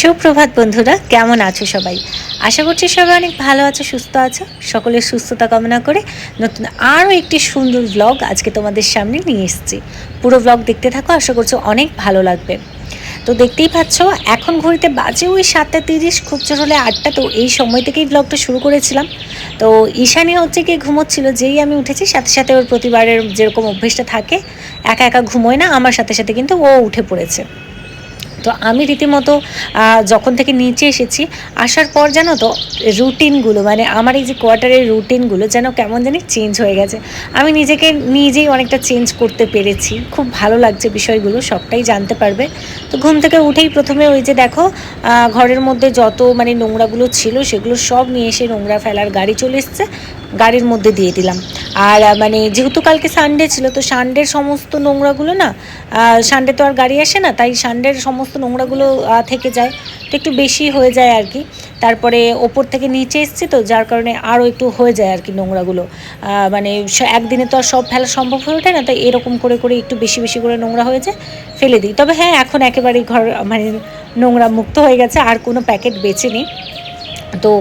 সুপ্রভাত বন্ধুরা, কেমন আছো সবাই? আশা করছি সবাই অনেক ভালো আছো, সুস্থ আছো। সকলের সুস্থতা কামনা করে নতুন আরও একটি সুন্দর ব্লগ আজকে তোমাদের সামনে নিয়ে এসেছি। পুরো ব্লগ দেখতে থাকো, আশা করছ অনেক ভালো লাগবে। তো দেখতেই পাচ্ছ, এখন ঘড়িতে বাজে ওই সাতটা তিরিশ, খুব জোর হলে আটটা, তো এই সময় থেকেই ব্লগটা শুরু করেছিলাম। তো ঈশানি হচ্ছে কি ঘুমোচ্ছিল, যেই আমি উঠেছি, সাথে সাথে ওর প্রতিবারের যেরকম অভ্যেসটা থাকে, একা একা ঘুমোয় না, আমার সাথে সাথে কিন্তু ও উঠে পড়েছে। তো আমি রীতিমতো যখন থেকে নিচে এসেছি, আসার পর জানো তো রুটিনগুলো মানে আমার এই যে কোয়ার্টারের রুটিনগুলো যেন কেমন জানি চেঞ্জ হয়ে গেছে। আমি নিজেকে নিজেই অনেকটা চেঞ্জ করতে পেরেছি। খুব ভালো লাগছে বিষয়গুলো, সবটাই জানতে পারবে। তো ঘুম থেকে উঠেই প্রথমে ওই যে দেখো ঘরের মধ্যে যত মানে নোংরাগুলো ছিল, সেগুলো সব নিয়ে এসে নোংরা ফেলার গাড়ি চলে এসছে। গাড়ির মধ্যে দিয়ে দিলাম। আর মানে যেহেতু কালকে সানডে ছিল, তো সানডের সমস্ত নোংরাগুলো না সানডে তো আর গাড়ি আসে না, তাই সানডের সমস্ত নোংরাগুলো থেকে যায়। তো একটু বেশি হয়ে যায় আর কি। তারপরে ওপর থেকে নিচে এসছি তো, যার কারণে আরও একটু হয়ে যায় আর কি নোংরাগুলো। মানে একদিনে তো আর সব ফেলা সম্ভব হয়ে ওঠে না, তাই এরকম করে করে একটু বেশি বেশি করে নোংরা হয়ে যায়, ফেলে দিই। তবে হ্যাঁ এখন একেবারেই ঘর মানে নোংরা মুক্ত হয়ে গেছে, আর কোনো প্যাকেট বেছে নেই। তো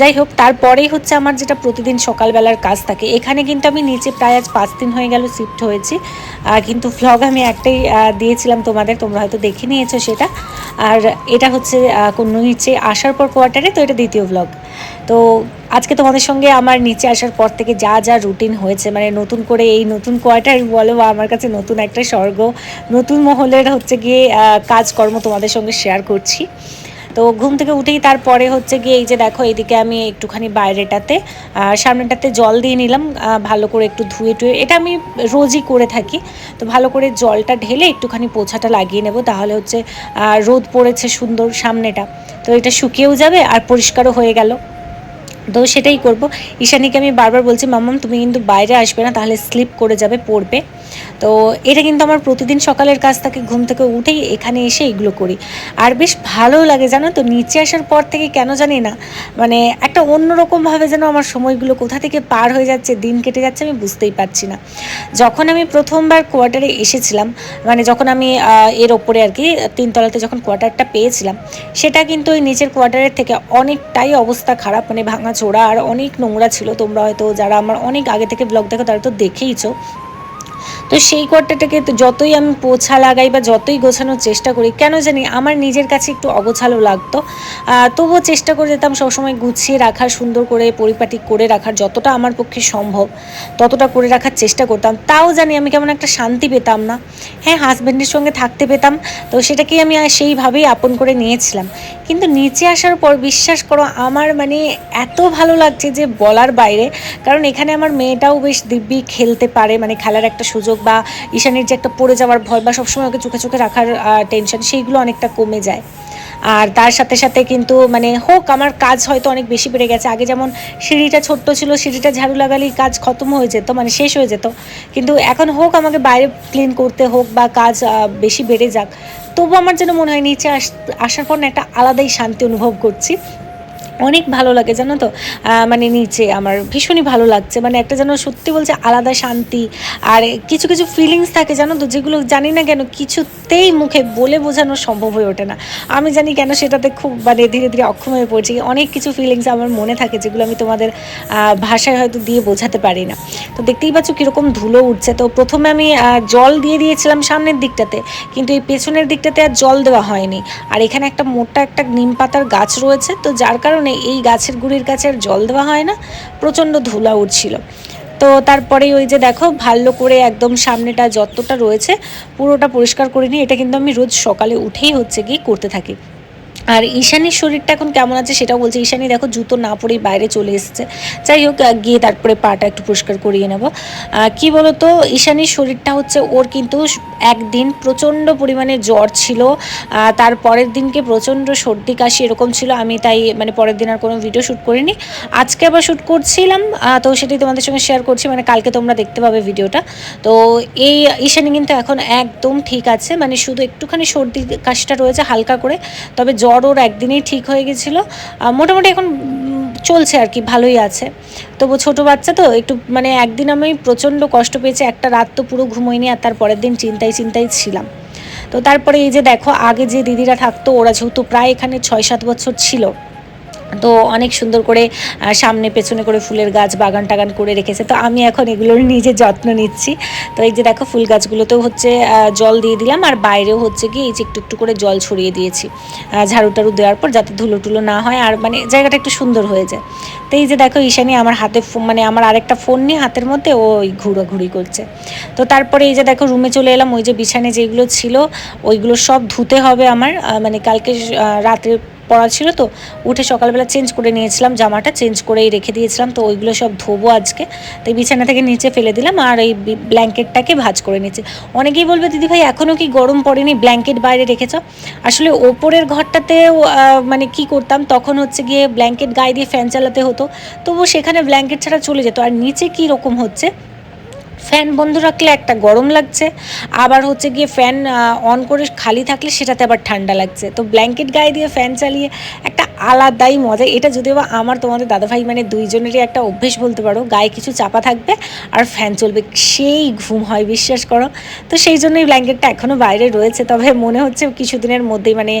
যাই হোক, তারপরেই হচ্ছে আমার যেটা প্রতিদিন সকালবেলার কাজ থাকে। এখানে কিন্তু আমি নিচে প্রায় আজ পাঁচ দিন হয়ে গেল শিফট হয়েছি। কিন্তু ভ্লগ আমি একটাই দিয়েছিলাম তোমাদের, তোমরা হয়তো দেখে নিয়েছো সেটা। আর এটা হচ্ছে কোন নিচে আসার পর কোয়ার্টারে তো এটা দ্বিতীয় ভ্লগ তো আজকে তোমাদের সঙ্গে আমার নিচে আসার পর থেকে যা যা রুটিন হয়েছে মানে নতুন করে এই নতুন কোয়ার্টার বলো বা আমার কাছে নতুন একটা স্বর্গ, নতুন মহলের হচ্ছে গিয়ে কাজকর্ম তোমাদের সঙ্গে শেয়ার করছি। তো ঘুম থেকে উঠেই তারপরে হচ্ছে গিয়ে এই যে দেখো, এইদিকে আমি একটুখানি বাইরেটাতে সামনেটাতে জল দিয়ে নিলাম ভালো করে একটু ধুয়ে টুয়ে, এটা আমি রোজই করে থাকি, তো ভালো করে জলটা ঢেলে একটুখানি পোছাটা লাগিয়ে নেব, তাহলে হচ্ছে রোদ পড়েছে সুন্দর সামনেটা, তো এটা শুকিয়েও যাবে আর পরিষ্কারও হয়ে গেল। তো সেটাই করব। ঈশানীকে আমি বারবার বলছি, মাম্মাম, তুমি কিন্তু বাইরে আসবে না, তাহলে স্লিপ করে যাবে, পড়বে। তো এটা কিন্তু আমার প্রতিদিন সকালের কাজ থাকে, ঘুম থেকে উঠেই এখানে এসে এগুলো করি। আর বেশ ভালো লাগে, জানো তো? নিচে আসার পর থেকে কেন জানি না মানে একটা অন্যরকমভাবে যেন আমার সময়গুলো কোথা থেকে পার হয়ে যাচ্ছে, দিন কেটে যাচ্ছে, আমি বুঝতেই পারছি না। যখন আমি প্রথমবার কোয়ার্টারে এসেছিলাম মানে যখন আমি এর ওপরে আর কি, তিনতলাতে যখন কোয়ার্টারটা পেয়েছিলাম, সেটা কিন্তু ওই নিচের কোয়ার্টারের থেকে অনেকটাই অবস্থা খারাপ মানে ভাঙা চোরা আর অনেক নোংরা ছিল। তোমরা হয়তো যারা আমার অনেক আগে থেকে ব্লগ দেখো, তারা তো দেখেইছো। তো সেই কোয়ার্টারটাকে তো যতই আমি পোছা লাগাই বা যতই গোছানোর চেষ্টা করি, কেন জানি আমার নিজের কাছে একটু অগোছালো লাগতো। তবুও চেষ্টা করে যেতাম সবসময় গুছিয়ে রাখার, সুন্দর করে পরিপাটি করে রাখার যতটা আমার পক্ষে সম্ভব, ততটা করে রাখার চেষ্টা করতাম। তাও জানি আমি কেমন একটা শান্তি পেতাম না। হ্যাঁ হাজব্যান্ডের সঙ্গে থাকতে পেতাম, তো সেটাকেই আমি সেইভাবেই আপন করে নিয়েছিলাম। কিন্তু নিচে আসার পর বিশ্বাস করো, আমার মানে এত ভালো লাগছে যে বলার বাইরে। কারণ এখানে আমার মেয়েটাও বেশ দিব্যি খেলতে পারে মানে খেলার একটা সুযোগ বা ঈশানের যে একটা পড়ে যাওয়ার ভয় বা সবসময় ওকে চোখে চোখে রাখার টেনশন সেইগুলো অনেকটা কমে যায়। আর তার সাথে সাথে কিন্তু মানে হোক, আমার কাজ হয়তো অনেক বেশি বেড়ে গেছে। আগে যেমন সিঁড়িটা ছোট্ট ছিল, সিঁড়িটা ঝাড়ু লাগালেই কাজ খতম হয়ে যেত মানে শেষ হয়ে যেত। কিন্তু এখন হোক, আমাকে বাইরে ক্লিন করতে হোক বা কাজ বেশি বেড়ে যাক তবু আমার যেন মনে হয় নিচে আস, আসার পর না একটা আলাদাই শান্তি অনুভব করছি। অনেক ভালো লাগে, জানো তো? মানে নিচে আমার ভীষণই ভালো লাগছে। মানে একটা যেন সত্যি বলছে আলাদা শান্তি আর কিছু কিছু ফিলিংস থাকে, জানো তো? যেগুলো জানি না কেন কিছুতেই মুখে বলে বোঝানো সম্ভব হয়ে ওঠে না। আমি জানি কেন সেটাতে খুব মানে ধীরে ধীরে অক্ষম হয়ে পড়ছি। অনেক কিছু ফিলিংস আমার মনে থাকে যেগুলো আমি তোমাদের ভাষায় হয়তো দিয়ে বোঝাতে পারি না। তো দেখতেই পাচ্ছ কীরকম ধুলো উঠছে। তো প্রথমে আমি জল দিয়ে দিয়েছিলাম সামনের দিকটাতে, কিন্তু এই পেছনের দিকটাতে আর জল দেওয়া হয়নি। আর এখানে একটা মোটা একটা নিম পাতার গাছ রয়েছে। তো যার কারণে এই গাছের গুড়ির কাছে আর জল দেওয়া হয় না, প্রচণ্ড ধুলা উঠছিল। তো তারপরে ওই যে দেখো ভালো করে একদম সামনেটা যতটা রয়েছে, পুরোটা পরিষ্কার করে নিই এটা কিন্তু আমি রোজ সকালে উঠেই হচ্ছে গিয়ে করতে থাকি। আর ঈশানীর শরীরটা এখন কেমন আছে সেটাও বলছে, ঈশানী দেখো জুতো না পরেই বাইরে চলে এসেছে। যাই হোক গিয়ে তারপরে পাটা একটু পরিষ্কার করিয়ে নেব। কি বলতো, ঈশানীর শরীরটা হচ্ছে, ওর কিন্তু একদিন প্রচণ্ড পরিমাণে জ্বর ছিল তার পরের দিনকে প্রচণ্ড সর্দি কাশি এরকম ছিল, আমি তাই মানে পরের দিন আর কোনো ভিডিও শ্যুট করিনি। আজকে আবার শ্যুট করছিলাম তো সেটাই তোমাদের সঙ্গে শেয়ার করছি মানে কালকে তোমরা দেখতে পাবে ভিডিওটা তো এই ঈশানী কিন্তু এখন একদম ঠিক আছে মানে শুধু একটুখানি সর্দি কাশিটা রয়েছে হালকা করে, তবে জ্বর ওর একদিনেই ঠিক হয়ে গেছিল। মোটামুটি এখন চলছে আর কি, ভালোই আছে। তবু ছোটো বাচ্চা তো, একটু মানে একদিন আমি প্রচণ্ড কষ্ট পেয়েছি, একটা রাত তো পুরো ঘুমোইনি আর তার পরের দিন চিন্তায় চিন্তায় ছিলাম। তো তারপরে এই যে দেখো, আগে যে দিদিরা থাকতো, ওরা যেহেতু প্রায় এখানে ছয় সাত বছর ছিল তো অনেক সুন্দর করে সামনে পেছনে করে ফুলের গাছ বাগান টাগান করে রেখেছে। তো আমি এখন এগুলোর নিজে যত্ন নিচ্ছি। তো এই যে দেখো ফুল গাছগুলোতেও হচ্ছে জল দিয়ে দিলাম। আর বাইরেও হচ্ছে কি এই যে একটু একটু করে জল ছড়িয়ে দিয়েছি। ঝাড়ু টাড়ু দেওয়ার পর যাতে ধুলো টুলো না হয় আর মানে জায়গাটা একটু সুন্দর হয়ে যায়। তো এই যে দেখো ঈশানি আমার হাতে মানে আমার আরেকটা ফোন নিয়ে হাতের মধ্যে ওই ঘুরাঘুরি করছে। তো তারপরে এই যে দেখো রুমে চলে এলাম। ওই যে বিছানে যেগুলো ছিল ওইগুলো সব ধুতে হবে আমার। মানে কালকে আহ, রাতে পড়া ছিল তো, উঠে সকালবেলা চেঞ্জ করে নিয়েছিলাম, জামাটা চেঞ্জ করেই রেখে দিয়েছিলাম, তো ওইগুলো সব ধোবো আজকে। তাই বিছানা থেকে নিচে ফেলে দিলাম আর এই ব্ল্যাঙ্কেটটাকে ভাজ করে নিচ্ছি অনেকেই বলবে, দিদি ভাই এখনও কি গরম পড়েনি? ব্ল্যাঙ্কেট বাইরে রেখেছ? আসলে ওপরের ঘরটাতেও মানে কি করতাম, তখন হচ্ছে গিয়ে ব্ল্যাঙ্কেট গায়ে দিয়ে ফ্যান চালাতে হতো তবু সেখানে ব্ল্যাঙ্কেট ছাড়া চলে যেত। আর নিচে কি রকম হচ্ছে? ফ্যান বন্ধ রাখলে একটা গরম লাগছে, আবার হচ্ছে গিয়ে ফ্যান অন করে খালি থাকলে সেটাতে আবার ঠান্ডা লাগছে। তো ব্ল্যাঙ্কেট গায়ে দিয়ে ফ্যান চালিয়ে একটা আলাদাই মজা। এটা যদিও বা আমার তোমাদের দাদাভাই মানে দুইজনেরই একটা অভ্যেস বলতে পারো, গায়ে কিছু চাপা থাকবে আর ফ্যান চলবে, সেই ঘুম হয়, বিশ্বাস করো। তো সেই জন্যই ব্ল্যাঙ্কেটটা এখনও বাইরে রয়েছে, তবে মনে হচ্ছে কিছুদিনের মধ্যেই মানে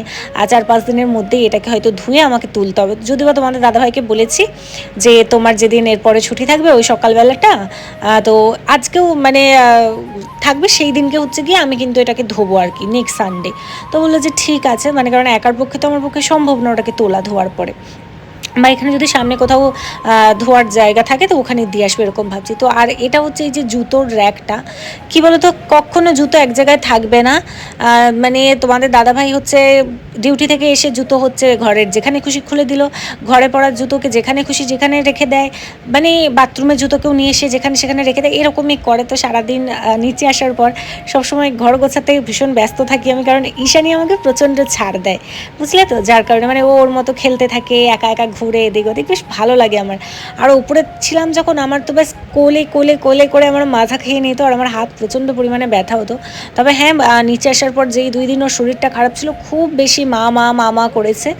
চার পাঁচ দিনের মধ্যেই এটাকে হয়তো ধুয়ে আমাকে তুলতে হবে। যদিও বা তোমাদের দাদাভাইকে বলেছি যে তোমার যেদিন এরপরে ছুটি থাকবে ওই সকালবেলাটা তো তো আজকেও মানে থাকবে সেই দিনকে হচ্ছে গিয়ে আমি কিন্তু এটাকে ধোবো আর কি নেক্সট সানডে তো বলল যে ঠিক আছে মানে কারণ একার পক্ষে তো আমার পক্ষে সম্ভব না ওটাকে তোলা ধোয়ার পরে। বা এখানে যদি সামনে কোথাও ধোয়ার জায়গা থাকে তো ওখানে দিয়ে আসবে এরকম ভাবছি। তো আর এটা হচ্ছে এই যে জুতোর র্যাকটা, কি বলতো, কখনো জুতো এক জায়গায় থাকবে না। মানে তোমাদের দাদাভাই হচ্ছে ডিউটি থেকে এসে জুতো হচ্ছে ঘরের যেখানে খুশি খুলে দিল। ঘরে পড়ার জুতোকে যেখানে খুশি যেখানে রেখে দেয়। মানে বাথরুমের জুতোকেও নিয়ে এসে যেখানে সেখানে রেখে দেয়, এরকমই করে তো সারাদিন নিচে আসার পর। সবসময় ঘর গোছাতে ভীষণ ব্যস্ত থাকি আমি, কারণ ঈশানি আমাকে প্রচণ্ড ছাড় দেয়। বুঝলে তো? যার কারণে মানে ও ওর মতো খেলতে থাকে, একা একা ঘুরে এদিক ওদিক, বেশ ভালো লাগে আমার। আর উপরে ছিলাম যখন, আমার তো ব্যাস কোলে কোলে কোলে করে আমার মাথা খেয়ে নিত আর আমার হাত প্রচণ্ড পরিমাণে ব্যথা হতো। তবে হ্যাঁ নিচে আসার পর যেই দুই দিন ওর শরীরটা খারাপ ছিল, খুব বেশি মা মা মা মা করেছে।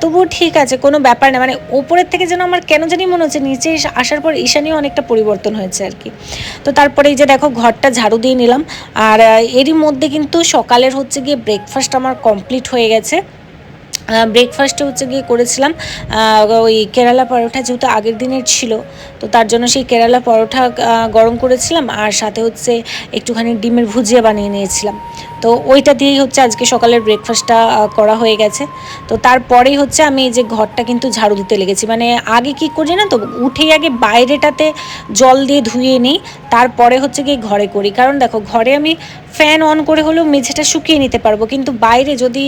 তবুও ঠিক আছে, কোনো ব্যাপার না। মানে ওপরের থেকে যেন আমার কেন জানি মনে হচ্ছে, নিচে আসার পর ঈশানিও অনেকটা পরিবর্তন হয়েছে আর কি। তো তারপরে এই যে দেখো, ঘরটা ঝাড়ু দিয়ে নিলাম। আর এরই মধ্যে কিন্তু সকালের হচ্ছে গিয়ে ব্রেকফাস্ট আমার কমপ্লিট হয়ে গেছে। ব্রেকফাস্টে হচ্ছে গিয়ে করেছিলাম ওই কেরালা পরোটা যেহেতু আগের দিনের ছিল, তো তার জন্য সেই কেরালা পরোটা গরম করেছিলাম। আর সাথে হচ্ছে একটুখানি ডিমের ভুজিয়া বানিয়ে নিয়েছিলাম। তো ওইটা দিয়েই হচ্ছে আজকে সকালের ব্রেকফাস্টটা করা হয়ে গেছে। তো তারপরেই হচ্ছে আমি এই যে ঘরটা কিন্তু ঝাড়ু দিতে লেগেছি। মানে আগে কি করি না তো? উঠেই আগে বাইরেটাতে জল দিয়ে ধুয়ে নিই, তারপরে হচ্ছে গিয়ে ঘরে করি। কারণ দেখো, ঘরে আমি ফ্যান অন করে হলেও মেঝেটা শুকিয়ে নিতে পারব। কিন্তু বাইরে যদি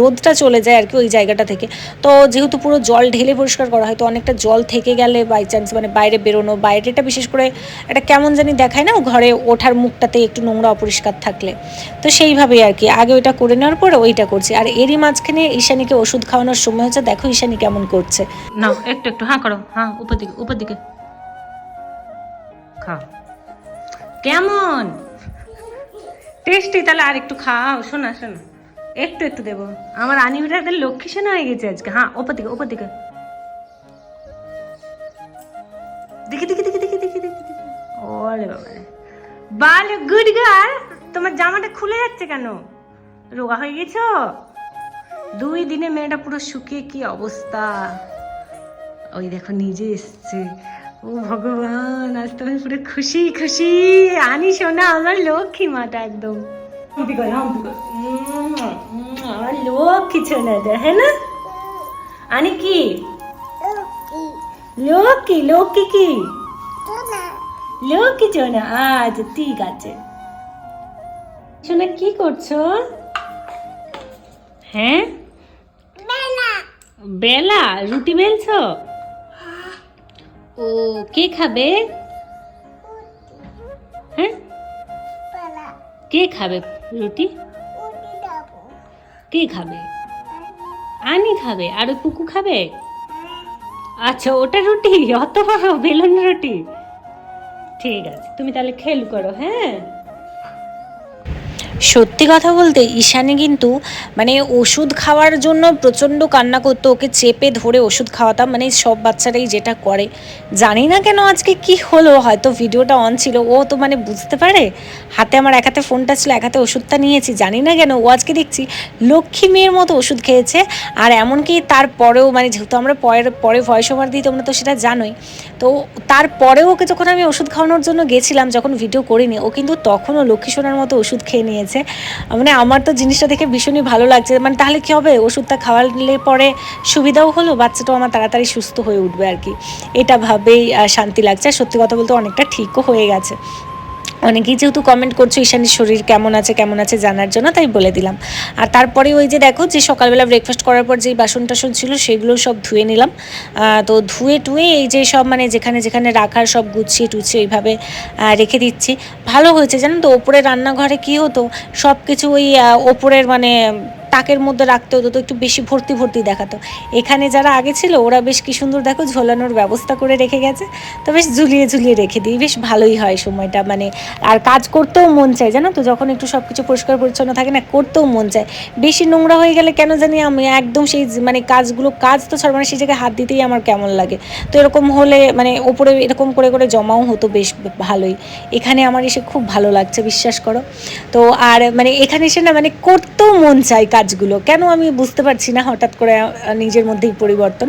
রোদটা চলে যায় আর কি ওই জায়গাটা থেকে, তো যেহেতু পুরো জল ঢেলে পরিষ্কার করা হয়, তো অনেকটা জল থেকে গেলে বাই চান্স মানে বাইরে বেরোনো, বাইরেটা বিশেষ করে এটা কেমন জানি দেখায় না, ঘরে ওঠার মুখটাতে একটু নোংরা অপরিষ্কার থাকলে। তো সেইভাবেই আর কি। আগে ওইটা করে নেওয়ার পরে ওইটা করছি। আর এরই মাঝখানে ঈশানীকে ওষুধ খাওয়ানোর সময় হচ্ছে, দেখো ঈশানী কেমন করছে। নাও একটু একটু হ্যাঁ করো। হ্যাঁ উপর দিকে উপর দিকে। খাও। কেমন? টেস্টি, তাহলে আর একটু খাও। শোনা শোনা। একটু একটু দেবো। আমার আনিবিটাদের লক্ষ্মী শোনা হয়ে গেছে আজকে। হ্যাঁ ওপর দিকে ওপর দিকে। দেখি দেখি দেখি দেখি দেখি দেখি ওরে বাবা বাল, গুড গার্ল। তোমার জামাটা খুলে যাচ্ছে কেন? রোগা হয়ে গেছ? দুই দিনে মেয়েটা পুরো শুকিয়ে কি অবস্থা? ওই দেখো নিজে এসছে। ও ভগবান আজ তো আমি পুরো খুশি খুশি। আনি শোনা আমার লক্ষ্মী মাটা একদম। আমার লক্ষ্মী ছোনাটা হ্যাঁ না? আনি কি? লক্ষ্মী। লক্ষ্মী কি? লক্ষ্মী চোনা আচ্ছা ঠিক আছে। শোনা কি করছ? হ্যাঁ? বেলা। রুটি বেলছো? ও কে খাবে? হ্যাঁ? কে খাবে রুটি? কে খাবে? আনি খাবে। আর পুকু খাবে? আচ্ছা ওটা রুটি? অত বড়? বেলুন রুটি? ঠিক আছে তুমি তাহলে খেল করো হ্যাঁ? সত্যি কথা বলতে ঈশানী কিন্তু মানে ওষুধ খাওয়ার জন্য প্রচণ্ড কান্না করতো। ওকে চেপে ধরে ওষুধ খাওয়াতাম মানে সব বাচ্চারাই যেটা করে। জানি না কেন আজকে কি হলো, হয়তো ভিডিওটা অন ছিল। ও তো মানে বুঝতে পারে, হাতে আমার এক হাতে ফোনটা ছিল, এক হাতে ওষুধটা নিয়েছি। জানি না কেন, ও আজকে দেখছি লক্ষ্মী মেয়ের মতো ওষুধ খেয়েছে। আর এমনকি তারপরেও মানে যেহেতু আমরা পরের, পরে ভয়েস ওভার দিই, তোমরা তো সেটা জানোই। তো তারপরেও ওকে যখন আমি ওষুধ খাওয়ানোর জন্য গেছিলাম, যখন ভিডিও করিনি, ও কিন্তু তখনও লক্ষ্মী সোনার মতো ওষুধ খেয়ে নিয়েছে। মানে আমার তো জিনিসটা দেখে ভীষণই ভালো লাগছে। মানে তাহলে কী হবে? ওষুধটা খাওয়ালে পরে সুবিধাও হলো, বাচ্চাটাও আমার তাড়াতাড়ি সুস্থ হয়ে উঠবে আর কি। এটা ভাবেই শান্তি লাগছে। সত্যি কথা বলতে অনেকটা ঠিকও হয়ে গেছে। অনেকেই যেহেতু কমেন্ট করছ, ঈশানীর শরীর কেমন আছে কেমন আছে জানার জন্য তাই বলে দিলাম। আর তারপরে ওই যে দেখো, যে সকালবেলা ব্রেকফাস্ট করার পর যেই বাসন টাসন ছিল সেগুলো সব ধুয়ে নিলাম। তো ধুয়ে টুয়ে এই যে সব মানে যেখানে যেখানে রাখার সব গুছিয়ে টুছিয়ে এইভাবে রেখে দিচ্ছি। ভালো হয়েছে জানেন তো, ওপরে রান্নাঘরে কী হতো সব কিছু ওই ওপরের মানে তাকের মধ্যে রাখতে হতো, তো একটু বেশি ভর্তি ভর্তি দেখাতো। এখানে যারা আগে ছিল, ওরা বেশ কি সুন্দর দেখো ঝোলানোর ব্যবস্থা করে রেখে গেছে, তো বেশ ঝুলিয়ে ঝুলিয়ে রেখে দিই, বেশ ভালোই হয় সময়টা মানে আর কাজ করতেও মন চায়, জানো তো, যখন একটু সব কিছু পরিষ্কার পরিচ্ছন্ন থাকে না, করতেও মন চায়। বেশি নোংরা হয়ে গেলে কেন জানি আমি একদম সেই মানে কাজগুলো, কাজ তো ছাড় মানে সেই জায়গায় হাত দিতেই আমার কেমন লাগে। তো এরকম হলে মানে ওপরে এরকম করে করে জমাও হতো বেশ ভালোই। এখানে আমার এসে খুব ভালো লাগছে, বিশ্বাস করো। তো আর মানে এখানে এসে না মানে করতেও মন চায় কাজগুলো। কেন আমি বুঝতে পারছি না হঠাৎ করে নিজের মধ্যেই পরিবর্তন?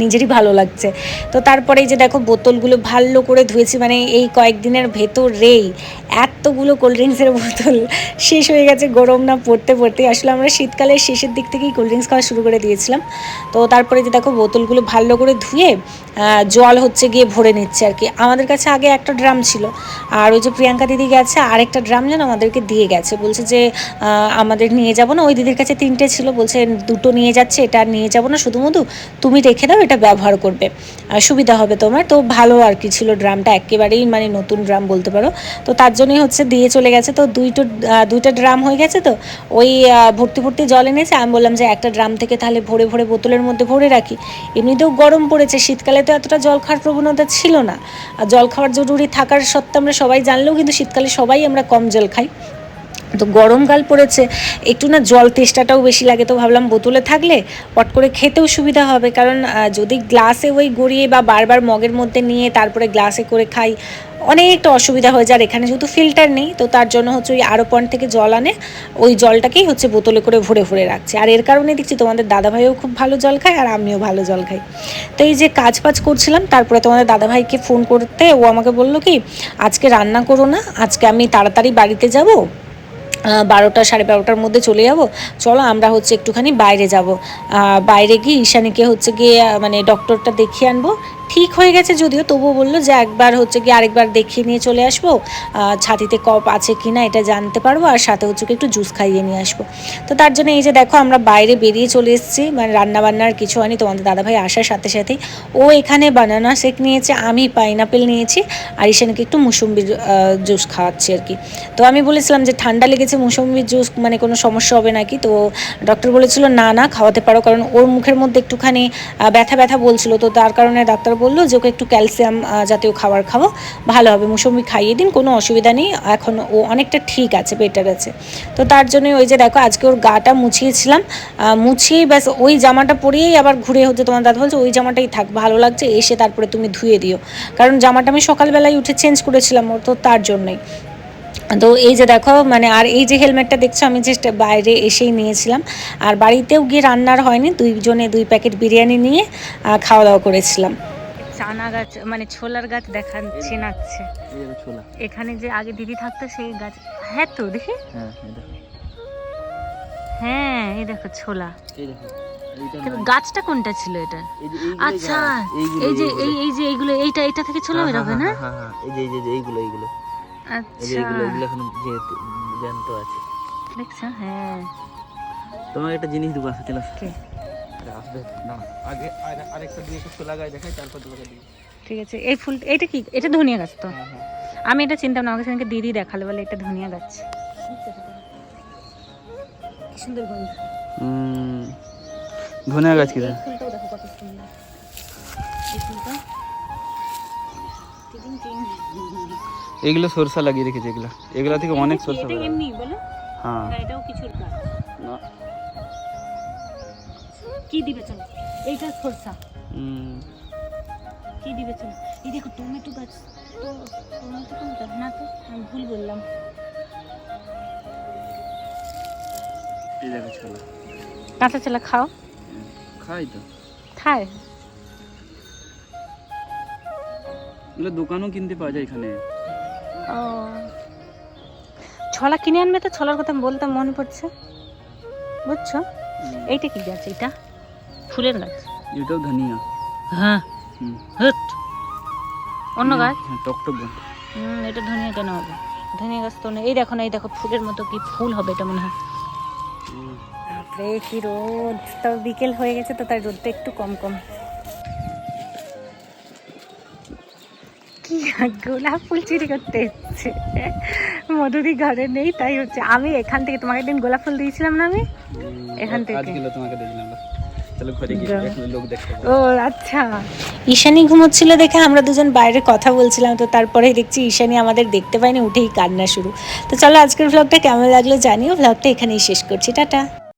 নিজেরই ভালো লাগছে। তো তারপরে যে দেখো বোতলগুলো ভালো করে ধুয়েছি মানে এই কয়েকদিনের ভেতরেই এতগুলো কোল্ড ড্রিঙ্কসের বোতল শেষ হয়ে গেছে গরম না পড়তে পড়তে আসলে আমরা শীতকালের শেষের দিক থেকেই কোল্ড ড্রিঙ্কস খাওয়া শুরু করে দিয়েছিলাম। তো তারপরে যে দেখো বোতলগুলো ভালো করে ধুয়ে জল হচ্ছে গিয়ে ভরে নিচ্ছে আর কি। আমাদের কাছে আগে একটা ড্রাম ছিল, আর ওই যে প্রিয়াঙ্কা দিদি গেছে, আরেকটা ড্রাম যেন আমাদেরকে দিয়ে গেছে। বলছে যে আমাদের নিয়ে যাব না, ওই দিদির কাছে তিনটে ছিল। বলছে, দুটো নিয়ে যাচ্ছে, এটা নিয়ে যাব না, শুধু মধু, তুমি রেখে দাও এটা ব্যবহার করবে। সুবিধা হবে তোমার। তো ভালো আর কি ছিল ড্রামটা। একেবারেই মানে নতুন ড্রাম বলতে পারো। তো তার জন্যই হচ্ছে দিয়ে চলে গেছে। তো দুইটো দুইটা ড্রাম হয়ে গেছে তো? ওই ভর্তি ভর্তি জল এনেছে। আমি বললাম যে একটা ড্রাম থেকে তাহলে ভরে ভরে বোতলের মধ্যে ভরে রাখি। এমনিতেও গরম পড়েছে। শীতকালে তো এতটা জল খাওয়ার প্রবণতা ছিল না। আর জল খাওয়ার জরুরি থাকার সত্ত্বে আমরা সবাই জানলেও কিন্তু শীতকালে সবাই আমরা কম জল খাই। তো গরমকাল পড়েছে, একটু না জল তেষ্টাটাও বেশি লাগে, তো ভাবলাম বোতলে থাকলে পট করে খেতেও সুবিধা হবে। কারণ যদি গ্লাসে ওই গড়িয়ে বা বারবার মগের মধ্যে নিয়ে তারপরে গ্লাসে করে খাই, অনেকটা অসুবিধা হয়ে যায়। আর এখানে যেহেতু ফিল্টার নেই, তো তার জন্য হচ্ছে ওই আরও পয়েন্ট থেকে জল আনে, ওই জলটাকেই হচ্ছে বোতলে করে ভরে ভরে রাখছে। আর এর কারণে দেখছি তোমাদের দাদাভাইও খুব ভালো জল খায় আর আমিও ভালো জল খাই। তো এই যে কাজ ফাজ করছিলাম, তারপরে তোমাদের দাদাভাইকে ফোন করতে ও আমাকে বলল কি, আজকে রান্না করো না, আজকে আমি তাড়াতাড়ি বাড়িতে যাব বারোটা সাড়ে বারোটার মধ্যে চলে যাব। চলো, আমরা হচ্ছে একটুখানি বাইরে যাব। বাইরে গিয়ে ঈশানীকে হচ্ছে গিয়ে মানে ডক্টরটা দেখিয়ে আনব। ঠিক হয়ে গেছে যদিও, তবুও বলল যে একবার হচ্ছে কি আরেকবার দেখিয়ে নিয়ে চলে আসব। ছাতিতে কপ আছে কি না এটা জানতে পারব আর সাথে হচ্ছে কি একটু জুস খাইয়ে নিয়ে আসব। তো তার জন্য এই যে দেখো, আমরা বাইরে বেরিয়ে চলে এসেছি। মানে রান্নাবান্নার কিছু হয়নি, তোমাদের দাদাভাই আসার সাথে সাথেই। ও এখানে বানানা শেক নিয়েছে, আমি পাইনাপেল নিয়েছি। আর ঈশানীকে একটু মুসম্বির জুস খাওয়াচ্ছি আর কি। তো আমি বলেছিলাম যে ঠান্ডা লেগেছে মুসম্বির জুস মানে কোনো সমস্যা হবে নাকি? তো ডক্টর বলেছিল, না না, খাওয়াতে পারো। কারণ ওর মুখের মধ্যে একটুখানি ব্যথা ব্যথা বলছিল। তো তার কারণে ডাক্তার বলল যে ওকে একটু ক্যালসিয়াম জাতীয় খাবার খাব ভালো হবে মুসম্বি খাইয়ে দিন, কোনো অসুবিধা নেই, এখন ও অনেকটা ঠিক আছে বেটার আছে। তো তার জন্যই ওই যে দেখো, আজকে ওর গাটা মুছিয়েছিলাম মুছিয়েই ব্যাস ওই জামাটা পরিয়েই আবার ঘুরে হচ্ছে, তোমার দাদা বলছে, ওই জামাটাই থাক, ভালো লাগছে, এসে তারপরে তুমি ধুয়ে দিও। কারণ জামাটা আমি সকালবেলায় উঠে চেঞ্জ করেছিলাম ওর, তো তার জন্যই। তো এই যে দেখো মানে আর এই যে হেলমেটটা দেখছ, আমি জাস্ট বাইরে এসেই নিয়েছিলাম। আর বাড়িতেও গিয়ে রান্নার হয়নি, দুইজনে দুই প্যাকেট বিরিয়ানি নিয়ে খাওয়া দাওয়া করেছিলাম। চানা গাছ মানে ছোলার গাছ দেখাচ্ছে নাচ্ছে এই দেখো ছোলা। এখানে যে আগে দিদি থাকতো সেই গাছ হ্যাঁ তো দেখি? হ্যাঁ এই দেখো। হ্যাঁ ছোলা। গাছটা কোনটা ছিল এটা? এই যে আচ্ছা এই যে এই এই যে এইগুলো এইটা এটা থেকে ছোলা বেরোবে হ্যাঁ, না? হ্যাঁ, হ্যাঁ, এই যে এই যে- যে এইগুলো এইগুলো। আচ্ছা। এইগুলো এগুলো এখন যেহেতু জ্যান্ত আছে। দেখছ? হ্যাঁ। তোমাকে একটা জিনিস দেবো আসতে না কে? আসবে। না আগে আরেকটা দিয়ে একটু ছোলা গাছ দেখাই তারপর তোমাকে দিই। ঠিক আছে এই ফুল এটা কি? এটা ধনিয়া গাছ তো? হ্যাঁ হ্যাঁ। আমি এটা চিন্তা না আমাকে সেদিনকে দিদি দেখাল বলে এটা ধনিয়া গাছ। সুন্দর গন্ধ। ধনিয়া গাছ কি ফুলটাও দেখো কত সুন্দর। এই ফুলটা? টিং টিং। এগুলো সরষা লাগিয়ে রেখেছে এগুলো। এগুলো থেকে অনেক সরষা হ্যাঁ। এটাও কিছুর না। কি দিবে চলো? এইটা হুম, কি দিবে চলো? এই দেখো টমেটো গাছ। তো টমেটো কোনটা না তো আমি ভুল বললাম। এই দেখো ছোলা কাঁচা ছোলা খাও। খাই তো। খায়? এগুলো দোকানও কিনতে পাওয়া যায় এখানে। ও। ছলা কিনে আনবে তো? ছলার কথা বলতাম মনে পড়ছে। বুঝছ? এইটা কি গাছ? এটা ফুলের গাছ। এটাও ধনিয়া। হ্যাঁ। হুম। হট। অন্য গাছ? হ্যাঁ টকটক গাছ হুম এটা ধনিয়া কেন হবে? ধনিয়া গাছ তো নেই এই দেখো না এই দেখো ফুলের মতো কি ফুল হবে এটা মনে হয়। কি রোদ। তবে বিকেল হয়ে গেছে তো তাই রোদটা একটু কম কম। কি গোলাপ ফুল চুরি করতে এসছে। মধুরি ঘরে নেই তাই হচ্ছে। আমি এখান থেকে তোমাকে একদিন গোলাপ ফুল দিয়েছিলাম না আমি? এখান থেকে। তোমাকে দেখলাম ও আচ্ছা। ঈশানি ঘুমোচ্ছিল দেখে আমরা দুজন বাইরে কথা বলছিলাম তো তারপরেই দেখছি ঈশানি আমাদের দেখতে পাইনি উঠেই কান্না শুরু। তো চলো আজকের ভ্লগটা কেমন লাগল জানিও ভ্লগটা এখানেই শেষ করছি টাটা।